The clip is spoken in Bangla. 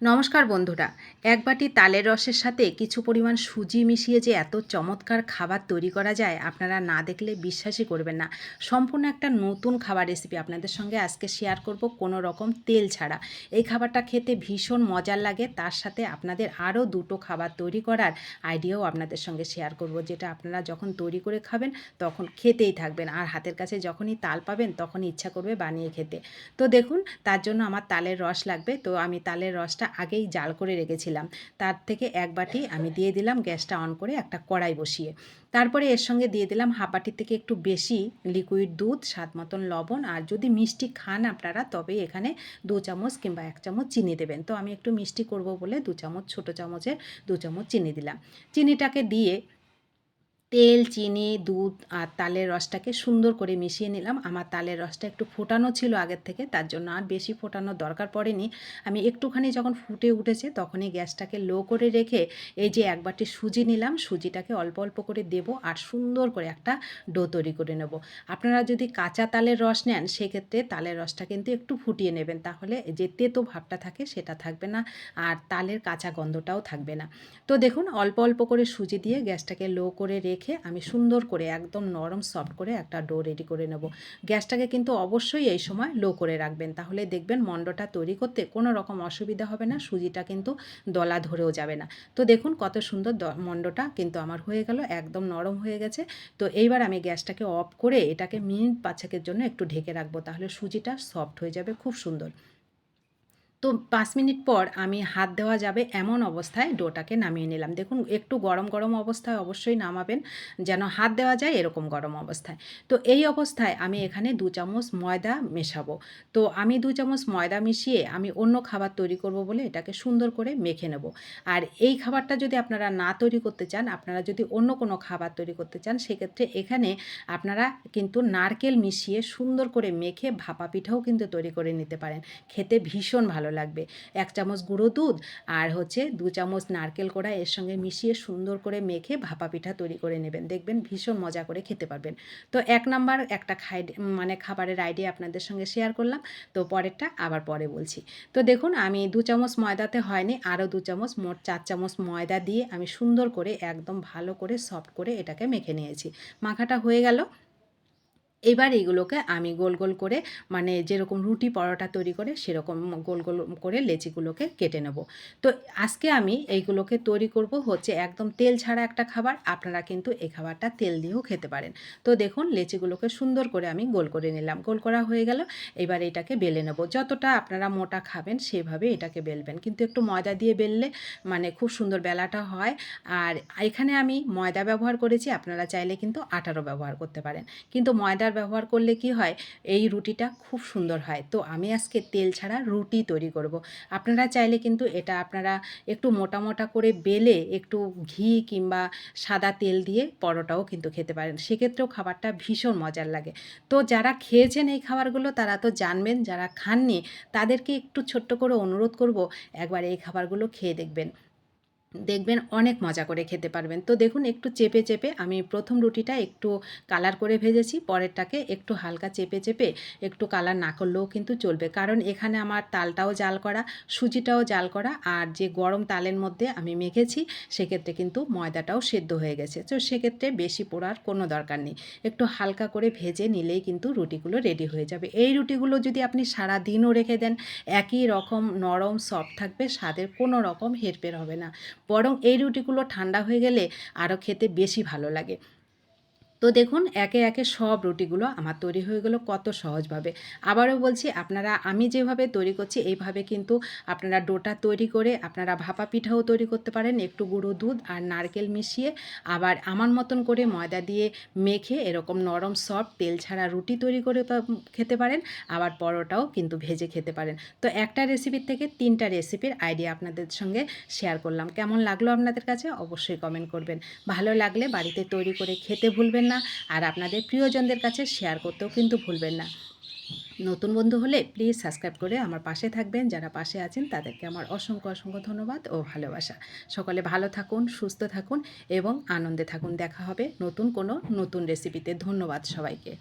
নমস্কার বন্ধুরা, এক বাটি তালের রসের সাথে কিছু পরিমাণ সুজি মিশিয়ে যে এত চমৎকার খাবার তৈরি করা যায়, আপনারা না দেখলে বিশ্বাসই করবেন না। সম্পূর্ণ একটা নতুন খাবার রেসিপি আপনাদের সঙ্গে আজকে শেয়ার করব কোনো রকম তেল ছাড়া। এই খাবারটা খেতে ভীষণ মজার লাগে, তার সাথে আপনাদের আরও দুটো খাবার তৈরি করার আইডিয়াও আপনাদের সঙ্গে শেয়ার করব, যেটা আপনারা যখন তৈরি করে খাবেন তখন খেতেই থাকবেন আর হাতের কাছে যখনই তাল পাবেন তখন ইচ্ছা করবে বানিয়ে খেতে। তো দেখুন, তার জন্য আমার তালের রস লাগবে, তো আমি তালের রসটা আগেই জাল করে রেখেছিলাম। তার থেকে এক বাটি আমি দিয়ে দিলাম গ্যাসটা অন করে একটা কড়াই বসিয়ে। তারপরে এর সঙ্গে দিয়ে দিলাম বাটির থেকে একটু বেশি লিকুইড দুধ, স্বাদ মতন লবণ আর যদি মিষ্টি খান আপনারা তবে এখানে দু চামচ কিংবা এক চামচ চিনি দেবেন। তো আমি একটু মিষ্টি করব বলে দু চামচ, ছোটো চামচের দু চামচ চিনি দিলাম। চিনিটাকে দিয়ে তেল, চিনি, দুধ আর তালের রসটাকে সুন্দর করে মিশিয়ে নিলাম। আমার তালের রসটা একটু ফোটানো ছিল আগের থেকে, তার জন্য আর বেশি ফোটানোর দরকার পড়েনি। আমি একটুখানি যখন ফুটে উঠেছে তখনই গ্যাসটাকে লো করে রেখে এই যে এক বাটি সুজি নিলাম, সুজিটাকে অল্প অল্প করে দেব আর সুন্দর করে একটা ডো তৈরি করে নেব। আপনারা যদি কাঁচা তালের রস নেন, সেক্ষেত্রে তালের রসটা কিন্তু একটু ফুটিয়ে নেবেন। তাহলে যে তেতো ভাবটা থাকে সেটা থাকবে না আর তালের কাঁচা গন্ধটাও থাকবে না। তো দেখুন, অল্প অল্প করে সুজি দিয়ে গ্যাসটাকে লো করে রেখে রেখে আমি সুন্দর করে একদম নরম সফট করে একটা ডো রেডি করে নেব। গ্যাসটাকে কিন্তু অবশ্যই এই সময় লো করে রাখবেন। তাহলে দেখবেন মণ্ডটা তৈরি করতে কোনো রকম অসুবিধা হবে না, সুজিটা কিন্তু দলা ধরেও যাবে না। তো দেখুন কত সুন্দর মণ্ডটা কিন্তু আমার হয়ে গেল, একদম নরম হয়ে গেছে। তো এইবার আমি গ্যাসটাকে অফ করে এটাকে মিনিট পাঁচেকের জন্য একটু ঢেকে রাখব, তাহলে সুজিটা সফট হয়ে যাবে খুব সুন্দর। তো পাঁচ মিনিট পর আমি হাত দেওয়া যাবে এমন অবস্থায় ডোটাকে নামিয়ে নিলাম। দেখুন, একটু গরম গরম অবস্থায় অবশ্যই নামাবেন, যেন হাত দেওয়া যায় এরকম গরম অবস্থায়। তো এই অবস্থায় আমি এখানে দু চামচ ময়দা মেশাবো। তো আমি দু চামচ ময়দা মিশিয়ে আমি অন্য খাবার তৈরি করব বলে এটাকে সুন্দর করে মেখে নেব। আর এই খাবারটা যদি আপনারা না তৈরি করতে চান, আপনারা যদি অন্য কোনো খাবার তৈরি করতে চান, সেক্ষেত্রে এখানে আপনারা কিন্তু নারকেল মিশিয়ে সুন্দর করে মেখে ভাপা পিঠাও কিন্তু তৈরি করে নিতে পারেন। খেতে ভীষণ ভালো ভালো লাগবে। এক চামচ গুঁড়ো দুধ আর হচ্ছে দু চামচ নারকেল কোড়া এর সঙ্গে মিশিয়ে সুন্দর করে মেখে ভাপা পিঠা তৈরি করে নেবেন। দেখবেন ভীষণ মজা করে খেতে পারবেন। তো এক নাম্বার একটা খাই মানে খাবারের আইডিয়া আপনাদের সঙ্গে শেয়ার করলাম। তো পরেরটা আবার পরে বলছি। তো দেখুন আমি দু চামচ ময়দাতে হয়নি আরও দু চামচ, মোট চার চামচ ময়দা দিয়ে আমি সুন্দর করে একদম ভালো করে সফট করে এটাকে মেখে নিয়েছি। মাখাটা হয়ে গেল। এবার এইগুলোকে আমি গোল গোল করে মানে যেরকম রুটি পরোটা তৈরি করে সেরকম গোল গোল করে লেচিগুলোকে কেটে নেব। তো আজকে আমি এইগুলোকে তৈরি করব হচ্ছে একদম তেল ছাড়া একটা খাবার, আপনারা কিন্তু এই খাবারটা তেল দিয়েও খেতে পারেন। তো দেখুন লেচিগুলোকে সুন্দর করে আমি গোল করে নিলাম, গোল করা হয়ে গেল, এবার এটাকে বেলে নেব। যতটা আপনারা মোটা খাবেন সেভাবে এটাকে বেলবেন, কিন্তু একটু ময়দা দিয়ে বেললে মানে খুব সুন্দর বেলাটা হয়। আর এখানে আমি ময়দা ব্যবহার করেছি, আপনারা চাইলে কিন্তু আটারও ব্যবহার করতে পারেন। কিন্তু ময়দার ব্যবহার করলে কি হয়? এই রুটিটা খুব সুন্দর হয়। তো আমি আজকে তেল ছাড়া রুটি তৈরি করব। আপনারা চাইলে কিন্তু এটা আপনারা একটু মোটা মোটা করে বেলে একটু ঘি কিংবা সাদা তেল দিয়ে পরোটাও কিন্তু খেতে পারেন। সেক্ষেত্রেও খাবারটা ভীষণ মজার লাগে। তো যারা খেয়েছেন এই খাবারগুলো, তারা তো জানবেন, যারা খাননি, তাদেরকে একটু ছোট্ট করে অনুরোধ করব, একবার এই খাবারগুলো খেয়ে দেখবেন। দেখবেন অনেক মজা করে খেতে পারবেন। তো দেখুন, একটু চেপে চেপে আমি প্রথম রুটিটা একটু কালার করে ভেজেছি, পরেরটাকে একটু হালকা চেপে চেপে একটু কালার না করলেও কিন্তু চলবে। কারণ এখানে আমার তালটাও জাল করা, সুজিটাও জাল করা, আর যে গরম তালের মধ্যে আমি মেখেছি, সেক্ষেত্রে কিন্তু ময়দাটাও সেদ্ধ হয়ে গেছে। তো সেক্ষেত্রে বেশি পোড়ার কোনো দরকার নেই। একটু হালকা করে ভেজে নিলেই কিন্তু রুটিগুলো রেডি হয়ে যাবে। এই রুটিগুলো যদি আপনি সারা দিনও রেখে দেন, একই রকম নরম, সফট থাকবে, স্বাদের কোনো রকম হেরফের হবে না। বরং এই রুটিগুলো ঠান্ডা হয়ে গেলে আরও খেতে বেশি ভালো লাগে। তো দেখুন, একে একে সব রুটিগুলো আমার তৈরি হয়ে গেলো কত সহজভাবে। আবারও বলছি, আপনারা, আমি যেভাবে তৈরি করছি, এইভাবে কিন্তু আপনারা ডোটা তৈরি করে, আপনারা ভাপা পিঠাও তৈরি করতে পারেন, একটু গুঁড়ো দুধ আর নারকেল মিশিয়ে আবার আমার মতন করে ময়দা দিয়ে মেখে এরকম নরম সফট তেল ছাড়া রুটি তৈরি করে খেতে পারেন, আবার পরোটাও কিন্তু ভেজে খেতে পারেন। তো একটা রেসিপির থেকে তিনটা রেসিপির আইডিয়া আপনাদের সঙ্গে শেয়ার করলাম। কেমন লাগল আপনাদের কাছে? অবশ্যই কমেন্ট করবেন। ভালো লাগলে বাড়িতে তৈরি করে খেতে ভুলবেন না, আর আপনাদের প্রিয়জনদের কাছে শেয়ার করতেও কিন্তু ভুলবেন না। নতুন বন্ধু হলে প্লিজ সাবস্ক্রাইব করে আমার পাশে থাকবেন। যারা পাশে আছেন, তাদেরকে আমার অসংখ্য অসংখ্য ধন্যবাদ ও ভালোবাসা। সকলে ভালো থাকুন, সুস্থ থাকুন এবং আনন্দে থাকুন। দেখা হবে নতুন কোনো নতুন রেসিপিতে ধন্যবাদ সবাইকে।